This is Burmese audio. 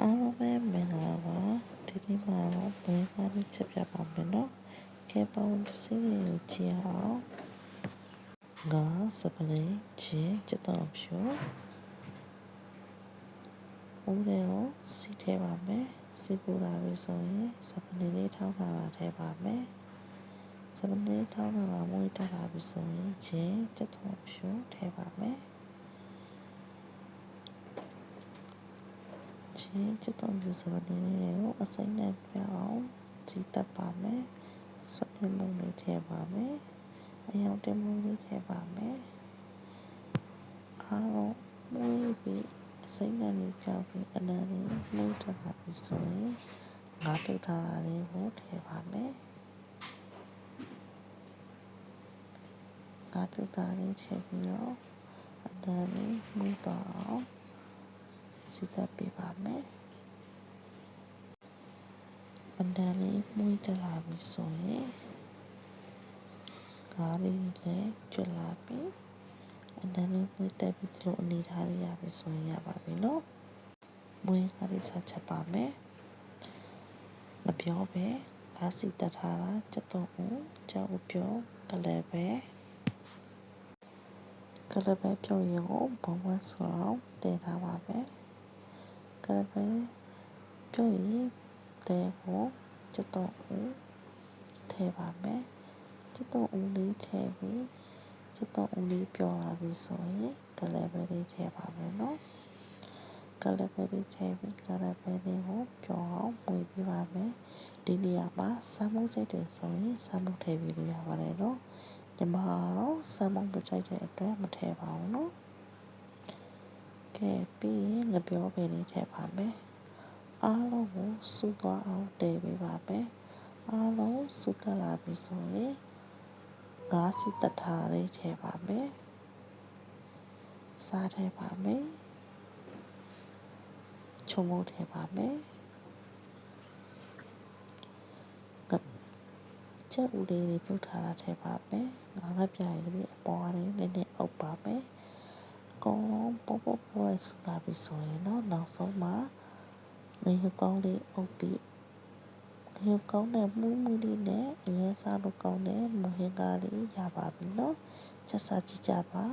အားလုံးပဲမင်္ဂလာပါဒီနေ့မှာတော့ဘယ်ကနေချက်ပြပါမယ်နော်ကဲပေါင်းစည်းကိုကြည့်အောင်ငါစပလေးချင်းချက်တော့ဖြူဦးတွေကိုစီထဲပါမယ်စီပူလာပြီဆိုရင်စပလေးလေးထောင်းလာတာထဲပါမယ်စပလေးထောင်းလာတာမွေးတက်လာပြီဆိုရင်ချင်းချက်တော့ဖြူထဲပါမယ် ချင်းချစ်တော်ပြူစပါနေကိုအစိမ့်နဲ့ပြအောင်ကြည်တက်ပါမယ်ဆွတ်နေမှုလေးထည့်ပါမယ်အယောင်တင်မှုလေးထည့်ပါမယ်အားလုံးမွေးပြီးအစိမ့်နဲ့လေးပြောက်ပြီးအနံလေးနှိုးတက်ပါပြီဆိုရင်ငါတုတ်ထားတာလေးကိုထည့်ပါမယ်ငါတုတ်ထားလေးထည့်ပြီးတော့အနံလေးနှိုးတော့အောင် စီတက်ပေးပါမယ်အန်တန်လေးမှုတ်တက်လာပြီဆိုရင်ကားလေးလည်းကျွတ်လာပြီအန်တန်လေးမှုတ်တက်ပြီးဒီလိုအနေထားလေးရပြီဆိုရင်ရပါပြီနော်မွေးကားလေးဆက်ချက်ပါမယ်မပြောပဲကားစီတက်ထားတာစက်တော့ဦးကြောက်ပြောကလည်းပဲကလည်းပဲပြောရင်ဘုံဘဆောင်းတည်ထားပါပဲက လည်းပဲပြောရင်တဲကိုကျွတ်တော့ဦးထည့်ပါမယ်ကျွတ်တော့ဦးလေးထည့်ပြီးကျွတ်တော့ဦးလေးပြောလာပြီဆိုရင်ကလည်းပဲလေးထည့်ပါမယ်နော်ကလည်းပဲလေးထည့်ပြီးကလည်းပဲလေးကိုပြောအောင်မွေပြပါမယ်ဒီနေရာမှာစမ်းမုတ်ချိတ်တယ်ဆိုရင်စမ်းမုတ်ထည့်ပြီးလို့ရပါတယ်နော်ညီမတော့စမ်းမုတ်မချိတ်တဲ့အတွက်မထည့်ပါဘူးနော် ကဲပြီးရင်ငပြောပင်လေးထည့်ပါမယ်အားလုံးကိုစုသွားအောင်တည်ပေးပါမယ်အားလုံးစုတက်လာပြီဆိုရင်ငါးစီတထားလေးထည့်ပါမယ်စားထည့်ပါမယ်ချုံမိုးထည့်ပါမယ်ကချက်ဦးလေးတွေပြုတ်ထားတာထည့်ပါမယ်ငါးငါးပြားလေးအပေါ်လေးနည်းနည်းအုပ်ပါမယ်အကုန်လုံး ပေါပေါပေါဆူလာပြီဆိုရင်တော့နောက်ဆုံးမှာငရုတ်ကောင်းလေးအုပ်ပြီးငရုတ်ကောင်းတဲ့မူးမူးလေးနဲ့အရင်စားလို့ကောင်းတဲ့မူဟင်ကားလေးရပါပြီနော်ချက်စားကြည့်ကြပါ